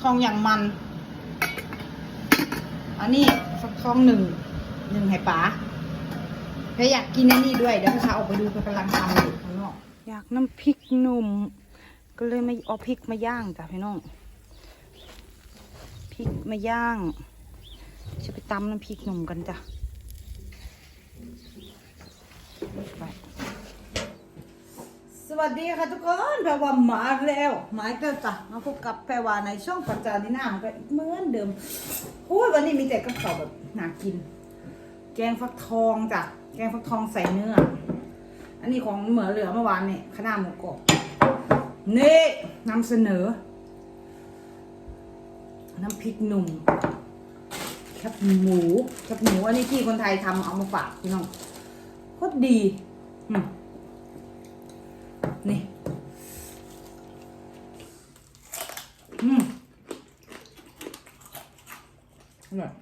ทองอย่างมัน อันนี้ฟักทองหนึ่งหนึ่งให้ป๋าแค่อยากกินอันนี้ด้วยเดี๋ยวพาออกไปดูกำลังทำอยู่ข้างนอกอยากน้ำพริกหนุ่ม ก็เลยมาเอาพริกมาย่างจ้ะพี่น้องพริกมาย่าง จะไปตำน้ำพริกหนุ่มกันจ้ะไป สวัสดีค่ะทุกคนแพรวามาแล้วมาอีกแล้วจ้ะมาพบกับแพรวาในช่องปัจจานีน่ามันก็เหมือนเดิมโอ้ยวันนี้มีแต่กับข้าวแบบน่ากิน แกงฟักทองจ้ะแกงฟักทองใส่เนื้อ อันนี้ของเหมือเหลือเมื่อวานเนี่ยขนาดหมูกรอบนี่นำเสนอ น้ำพริกหนุ่มแคบหมูแคบหมูอันนี้ที่คนไทยทำเอามาฝากพี่น้องโคตรดีอืม นี่อืมอร่อย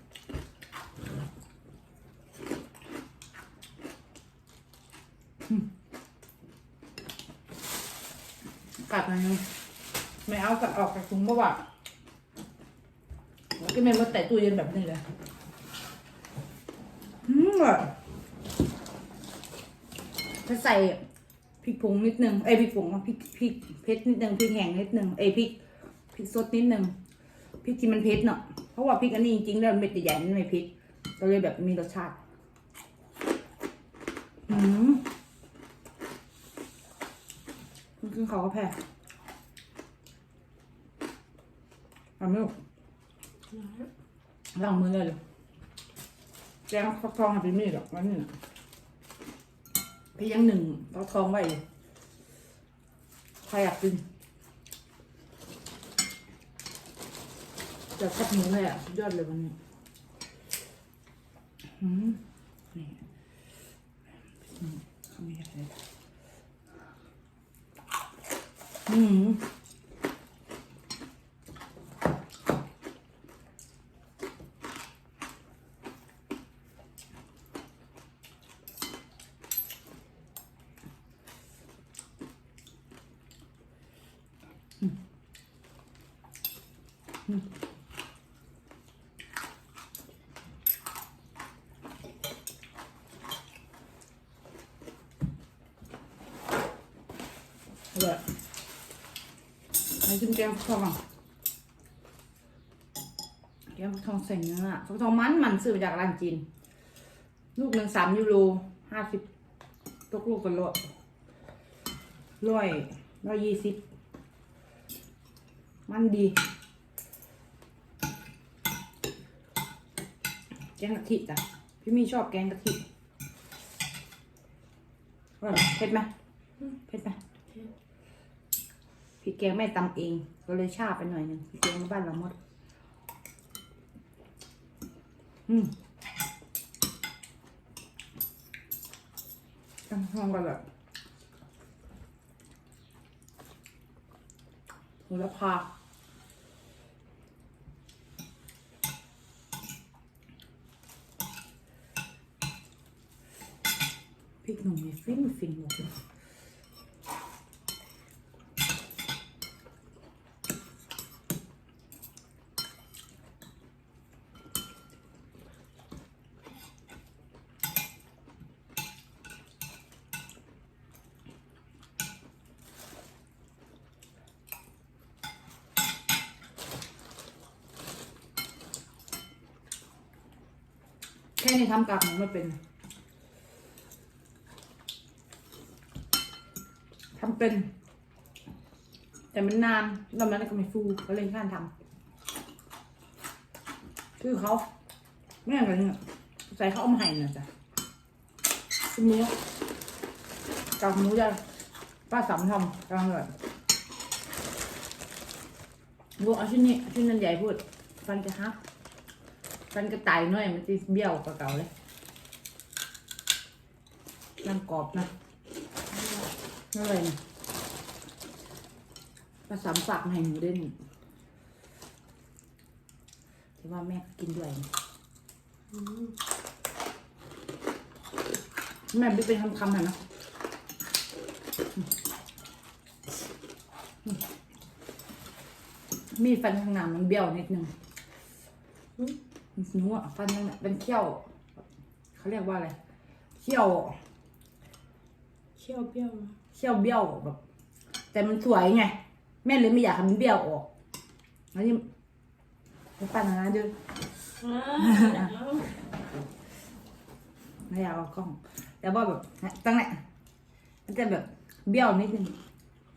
อืมกัดหน่อยนึงไม่เอากัดออกจากถุงเพราะว่า cái này mất tại tôi lên แบบนี้เลยอืมอร่อยถ้าใส่พ ริกผงนิดนึงเอ้ยพริกผงอะพริกพริกเผ็ดนิดนึงพริกแห้งนิดนึงเอ้ยพริกพริกสดนิดนึงพริกที่มันเผ็ดเนาะเพราะว่าพริกอันนี้จริงๆแล้วเม็ดใหญ่ๆมันไม่เผ็ดก็เลยแบบมีรสชาติอืมมันกินเขาวก็แพ้ทำไม่ถูกล้างมือเลยเหรอแกงฟักทองให้พี่มีดอกวันนี้นะ พี่ยังหนึ่งเราทองไว้ใครอยากกินจะทับหมูเลยอะยอดเลยวันนี้อืมนี่อืมเขาไม่อยากเลยอืม อร่อยให้ชิมแกงฟักทองก่อนแกงฟักทองใส่เ来，来，今天不错嘛。เดี๋ยวทองใส่เนื้อฟักทองมันมันซื้อมาจากร้านจีนลูกหนึ่งสามยูโรห้าสิบตกลูกกันร้อยร้อยร้อยยี่สิบมันดี แกงกะทิจ้ะพี่มีชอบแกงกะทิอร่อยเผ็ดไหมเผ็ดไหมพริกแกงแม่ตำเอง ก็เลยชาไปหน่อยนึงพริกแกงบ้านเราหมด อืมตำทองกันแบบหัวละพา ริกหนุ่มนี่ฟินฟินหมดเลยแค่นี้ทำกากหมูไม่เป็นทำ เป็น แต่มันนานแล้วมันก็ไม่ฟูก็เลยข้านทำคือเขาไม่อย่างไรเนี่ยใส่เขาเอามาให้นะจ๊ะชิ้นนี้กากหมูจะป้าสามทำกลางเลยดูเอาชิ้นนี้ชิ้นนั้นใหญ่พูด ฟันจะฮักฟันกระต่ายหน่อยมันจะเบี้ยวกว่าเก่าเลยนั่งกรอบนะนั่นเลยนะ ภาษาฝากมาให้หนูเด่นแต่ว่าแม่ก็กินด้วยนะแม่ไม่เป็นคำๆหน่อยนะมีฟันข้างหน้ามันเบี้ยวนิดนึงอืมหนูอะฟันข้างหน้าเป็นเขี้ยว เขาเรียกว่าอะไรเขี้ยวเขี้ยวเปรี้ยวนะเขี้ยวเบี้ยวแบบ แต่มันสวยไง แม่เลยไม่อยากให้มันเบี้ยวออกแล้วนี่มันปั้นนะเด้ออ่าไม่อยากเอากล้องแต่ว่าแบบตั้งแต่มันจะแบบเบี้ยวนิดนึง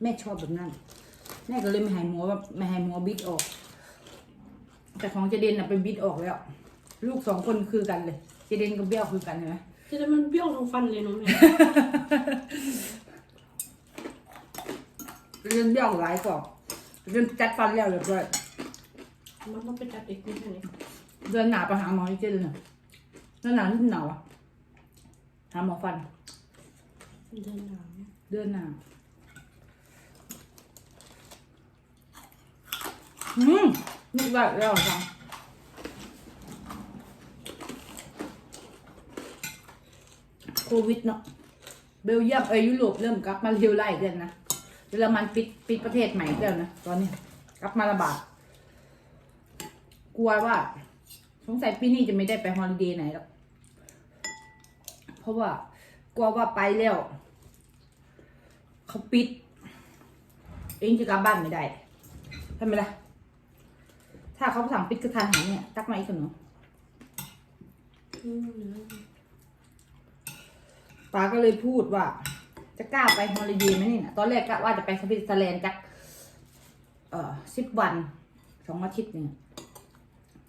แม่ชอบแบบนั้นแม่ก็เลยไม่ให้หมัวแบบไม่ให้หมัวบิดออก แต่ของเจเดนน่ะไปบิดออกแล้ว ลูกสองคนคือกันเลย เจเดนกับเบี้ยวคือกันเห็นไหมจะได้มันเปรี้ยวทั้งฟันเลยเน้องแม่ เรื่องเบี้ยวหลายกว่าเรื่องจัดฟันแล้วเรียบร้อยมันต้องไปจัดอีกนิดนึงเดือนหนาไปหาหมอที่เจเดนน่ะเดือนหนาที่หนาวอะหาหมอฟัน เดินหนาวเดือนหนาอืมนี่แบบแล้วจังโควิดเนาะเบลเยียมเอยยุโรปเริ่มกลับมาเร็วไล่เดือนนะ เยอรมันปิดปิดประเทศใหม่แล้วนะตอนนี้กลับมาระบาดกลัวว่า สงสัยปีนี้จะไม่ได้ไปฮอลิเดย์ไหนหรอกเพราะว่ากลัวว่าไปแล้วเขาปิด เองจะกลับบ้านไม่ได้ทำไมล่ะถ้าเขาสั่งปิดกระทันหันเนี่ยตักมาอีกคนหนูอืมป้าก็เลยพูดว่า จะกล้าไปฮอลิเดย์ไหมนี่นะตอนแรกกะว่าจะไปสวิตเซอร์แลนด์จักเอ่อสิบวันสองอาทิตย์เนี่ย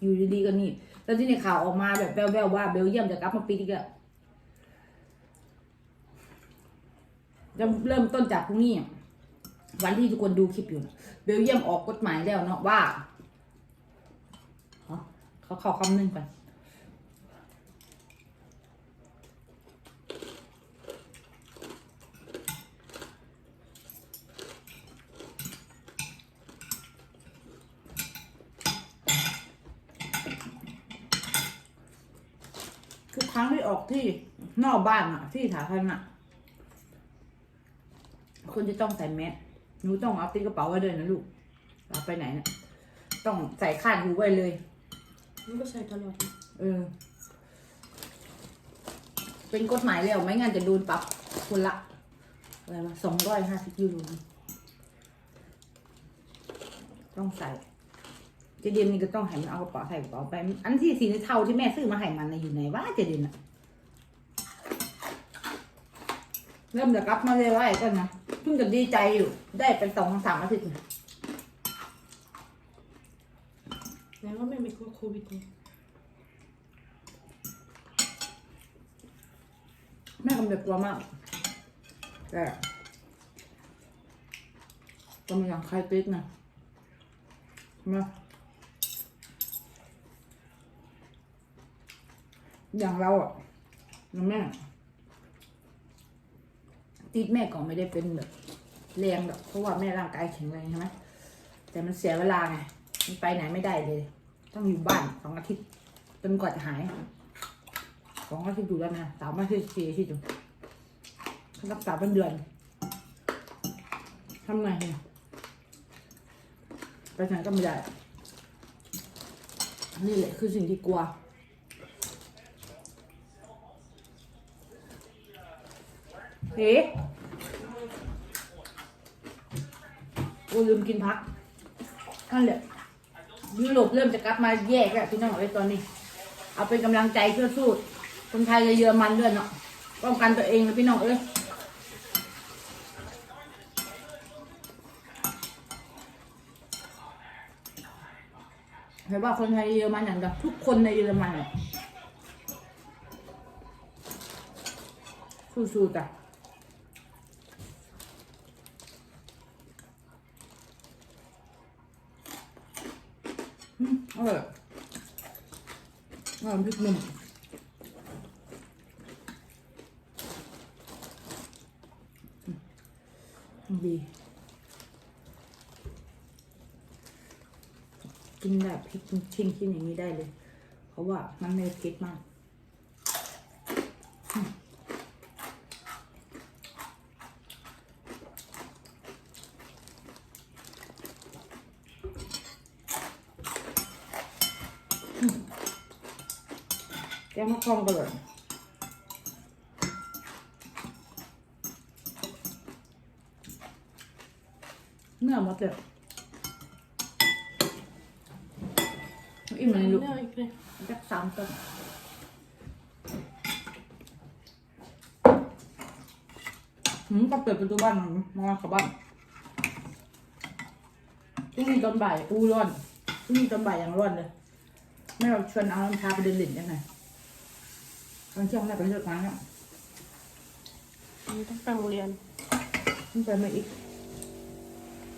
อยู่ดีๆก็นี่ แล้วที่ในข่าวออกมาแบบแววๆว่าเบลเยียมจะกลับมาปิดอีกแล้วจะเริ่มต้นจากพรุ่งนี้วันที่ทุกคนดูคลิปอยู่เบลเยียมออกกฎหมายแล้วเนาะว่าเขาเข้าคำนึงก่อน ทุกครั้งที่ออกที่นอก บ้านอะที่สาธารณะคุณจะต้องใส่แมสหนูต้องเอาติดกระเป๋าไว้เลยนะลูกเอาไปไหนเนี่ยต้องใส่คาดหูไว้เลย มันก็ใส่ตลอดนะเออ เป็นกฎหมายแล้วไม่งั้นจะโดนปรับคนละอะไรวะสองร้อยห้าสิบยูโรต้องใส่เจเดนนี่ก็ต้องให้มันเอากระเป๋าใส่กระเป๋าไป อันที่สีเทาที่แม่ซื้อมาให้มันน่ะอยู่ไหนวะเจเดนอะ เริ่มจะกลับมาเลยว่าไอ้ต้นนะเพิ่งจะดีใจอยู่ ได้เป็นสองสามอาทิตย์น่ะไหนว่าแม่ไม่กลัวโควิดไงแม่กำลังกลัวมาก แต่กำลังใครติดนะมาอย่างเราอะนะแม่ ติดแม่ก็ไม่ได้เป็นแบบแรงหรอกเพราะว่าแม่ร่างกายแข็งแรงใช่ไหมแต่มันเสียเวลาไงมันไปไหนไม่ได้เลย ต้องอยู่บ้านสองอาทิตย์จนกว่าจะหายสองอาทิตย์อยู่แล้วนะสามอาทิตย์สี่อาทิตย์อยู่รักษาเป็นเดือนทำไงเนี่ยไปไหนก็ไม่ได้นี่แหละคือสิ่งที่กลัว เฮ้โอ้ลืมกินพักนั่นแหละยุโรปเริ่มจะกลับมาแยกแล้วพี่น้องเลยตอนนี้ เอาเป็นกำลังใจเพื่อสู้คนไทยและเยอรมันด้วยเนาะป้องกันตัวเองนะพี่น้องเอ้ยเห็นว่าคนไทยเยอรมันอย่างเดียวทุกคนในเยอรมันสู้ๆจ้ะ อืมอร่อยน้ำพริกหนุ่มอืมดีกินแบบพริกชิ้นๆอย่างนี้ได้เลย เพราะว่ามันไม่เผ็ดมากอืม แกงฟักทองก็เลย เนื้อหมดเลยอิ่มเลยลูกเนื้ออีกเลยจักสามต้นหืมก็เปิดประตูบ้านมาเข้าบ้านพรุ่งนี้ตอนบ่ายอู้ร้อนพรุ่งนี้ตอนบ่ายยังร้อนเลยแม่เราชวนเอาน้ำชาไปเดินเล่นยังไงตอนเช้าแม่ไปเลิกงานแล้วอันนี้ต้องไปโรงเรียนขึ้นไปมาอีก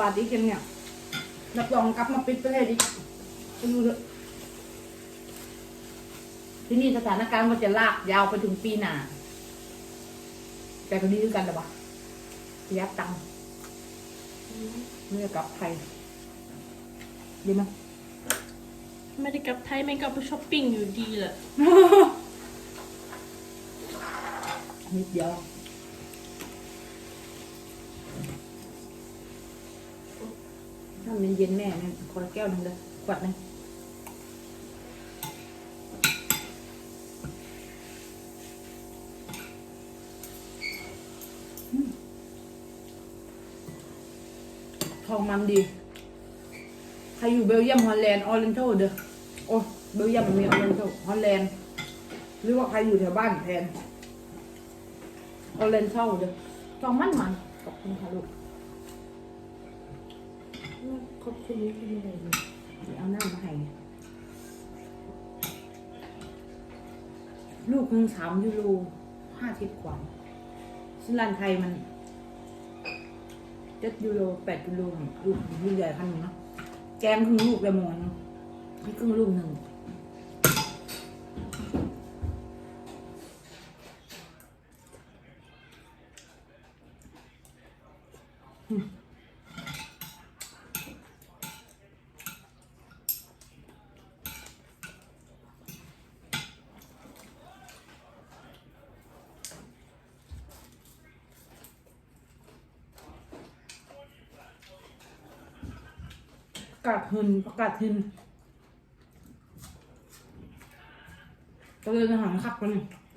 บนี่ฟักทองมันมันถ้าระบาดอีกอย่างเนี่ยรับรองกลับมาปิดประเทศอีกไปดูเถอะที่นี่สถานการณ์มันจะลากยาวไปถึงปีหน้าแต่ก็ดีด้วยกันหรอวะประหยัดตังค์เมื่อกลับไทยดีไหมไม่ได้กลับไทยไม่กลับไปช้อปปิ้งอยู่ดีแหละ นิดเดียว ถ้ามันเย็นแม่เนี่ยขอแก้วหนึ่งเลยขวดหนึ่งทองมันดี ใครอยู่เบลเยียมฮอลแลนด์ออเรนโทเด้อโอ้เบลเยียมมันมีออเรนโทฮอลแลนด์หรือว่าใครอยู่แถวบ้านแทนเอาเลนส์เด้อจองมันมันขอบคุณค่ะลูก บคุณนี่คืออะไรเลยเดี๋ยวเอาหน้ามาให้ลูกหนึ่งสามยูโรห้าสิบกว่าซึ่งร้านไทยมันเจ็ดยูโรแปดยูโรลูกลูกใหญ่พันหนึ่งเนาะแกงครึ่งลูกเลยหมอนนี่ครึ่งลูกหนึ่งประ กาศหินประกาศหินก็เลยอาหารขับกันนี่อืม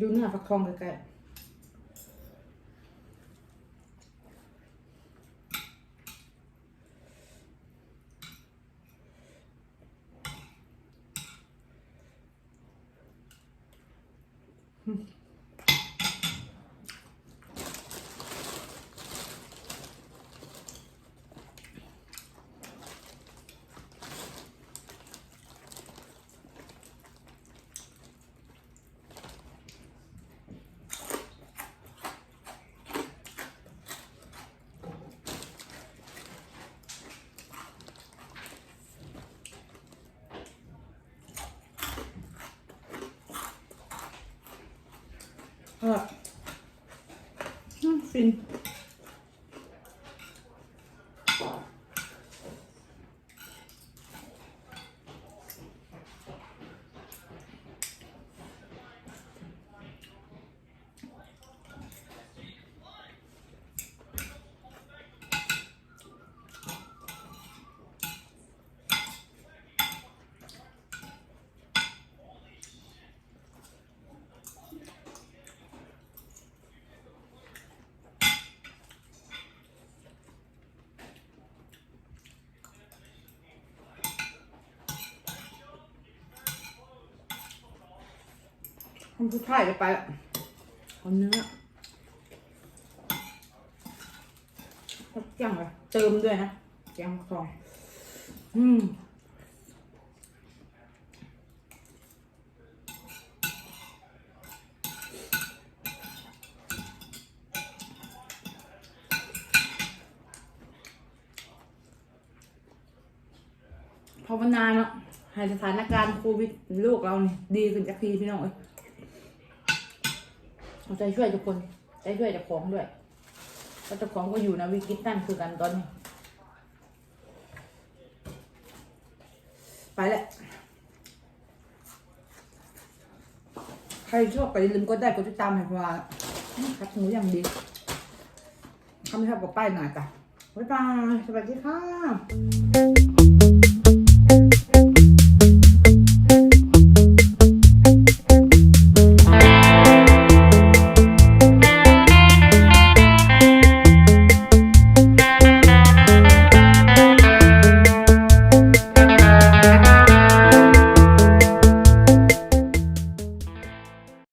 ดูเนื้อฟักทองใกล้ๆ อออืมฟิน ทำผู้ชายจะไปละเอาเนื้อสักอย่างเลยเติมด้วยนะแกงฟักทอง อืมภาวนาเนาะให้สถานการณ์โควิดโลกเรานี่ดีขึ้นจากทีพี่น้องเอ้ย เอาใจช่วยทุกคนใจช่วยเจ้าของด้วยเพราะเจ้าของก็อยู่ในะวิกฤตนั่นคือกันตอนนี้ ไปแหละใครชอบก็อย่าลืมกดได้กดติดตามให้เพราะว่าคัดหมูอย่างดีคำไม่ชอบก็ป้ายหน่อยจ้ะบ๊ายบายสวัสดีค่ะ